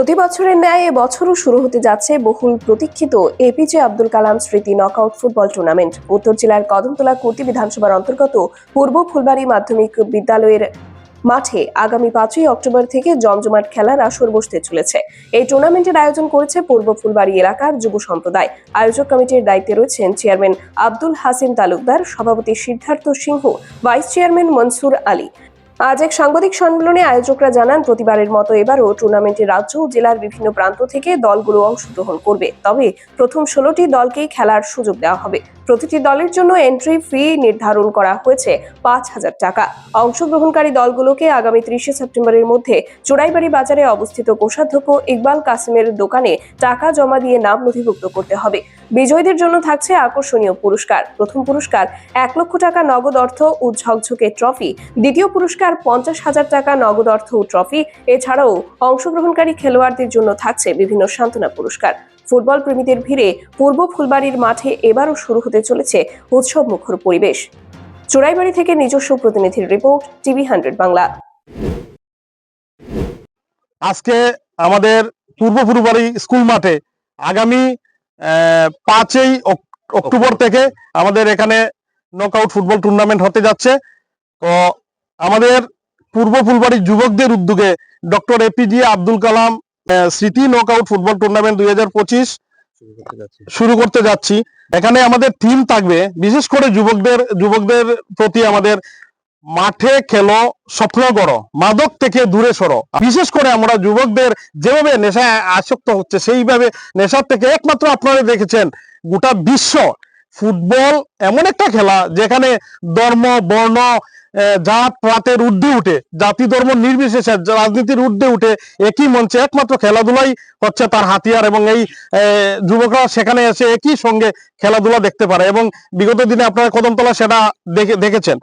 প্রতি বছরের ন্যায় এবছরও শুরু হতে যাচ্ছে বহুল প্রতীক্ষিত এপিজে আব্দুল কালাম স্মৃতি নকআউট ফুটবল টুর্নামেন্ট উত্তর জেলার কদমতলা কুর্তি বিধানসভার অন্তর্গত পূর্ব ফুলবাড়ি মাধ্যমিক বিদ্যালয়ের মাঠে আগামী পাঁচই অক্টোবর থেকে জমজমাট খেলার আসর বসতে চলেছে। এই টুর্নামেন্টের আয়োজন করেছে পূর্ব ফুলবাড়ি এলাকার যুব সম্প্রদায়। আয়োজক কমিটির দায়িত্বে রয়েছেন চেয়ারম্যান আব্দুল হাসিম তালুকদার, সভাপতি সিদ্ধার্থ সিংহ ভাইস চেয়ারম্যান মনসুর আলী। আজ এক সাংবাদিক সম্মেলনে আয়োজকরা জানান, প্রতিবারের মতো এবারও টুর্নামেন্টে রাজ্য ও জেলার বিভিন্ন প্রান্ত থেকে দলগুলো অংশগ্রহণ করবে। তবে প্রথম ষোলোটি দলকেই খেলার সুযোগ দেওয়া হবে। প্রতিটি দলের জন্য এন্ট্রি ফি নির্ধারণ করা হয়েছে পাঁচ হাজার টাকা। অংশগ্রহণকারী দলগুলোকে আগামী ত্রিশে সেপ্টেম্বরের মধ্যে চোরাইবাড়ি বাজারে অবস্থিত কোষাধ্যক্ষ ইকবাল কাসিমের দোকানে টাকা জমা দিয়ে নাম নথিভুক্ত করতে হবে। বিজয়ীদের জন্য থাকছে আকর্ষণীয় পুরস্কার। প্রথম পুরস্কার, এক লক্ষ টাকা নগদ অর্থ ও ঝকঝকে ট্রফি। দ্বিতীয় পুরস্কার, পঞ্চাশ হাজার টাকা নগদ অর্থ ও ট্রফি। এছাড়াও অংশগ্রহণকারী খেলোয়াড়দের জন্য থাকছে বিভিন্ন সান্ত্বনা পুরস্কার। ফুটবল প্রেমীদের ভিড়ে পূর্ব ফুলবাড়ির মাঠে এবারও শুরু হতে চলেছে উৎসব মুখর পরিবেশ। চোরাইবাড়ি থেকে নিজস্ব প্রতিনিধির রিপোর্ট, টিভি হান্ড্রেড বাংলা। আজকে আমাদের পূর্ব ফুলবাড়ি স্কুল মাঠে আগামী পাঁচই অক- অক্টোবর থেকে আমাদের এখানে নকআউট ফুটবল টুর্নামেন্ট হতে যাচ্ছে। তো আমাদের পূর্ব ফুলবাড়ির যুবকদের উদ্যোগে ডক্টর এপিজে আব্দুল কালাম স্মৃতি নকআউট ফুটবল টুর্নামেন্ট দুই হাজার পঁচিশ শুরু করতে যাচ্ছি। এখানে আমাদের থিম থাকবে বিশেষ করে যুবকদের যুবকদের প্রতি আমাদের মাঠে খেলো স্বপ্ন করো মাদক থেকে দূরে সরো। বিশেষ করে আমরা যুবকদের যেভাবে নেশায় আসক্ত হচ্ছে, সেইভাবে নেশার থেকে একমাত্র আপনারা দেখেছেন গোটা বিশ্ব ফুটবল এমন একটা খেলা যেখানে ধর্ম, বর্ণ জাত পাতের ঊর্ধ্বে উঠে, জাতি ধর্ম নির্বিশেষে, রাজনীতির ঊর্ধ্বে উঠে একই মঞ্চে একমাত্র খেলাধুলাই হচ্ছে তার হাতিয়ার এবং এই যুবকরা সেখানে এসে একই সঙ্গে খেলাধুলা দেখতে পারে এবং বিগত দিনে আপনারা কদমতলা সেটা দেখে, দেখেছেন।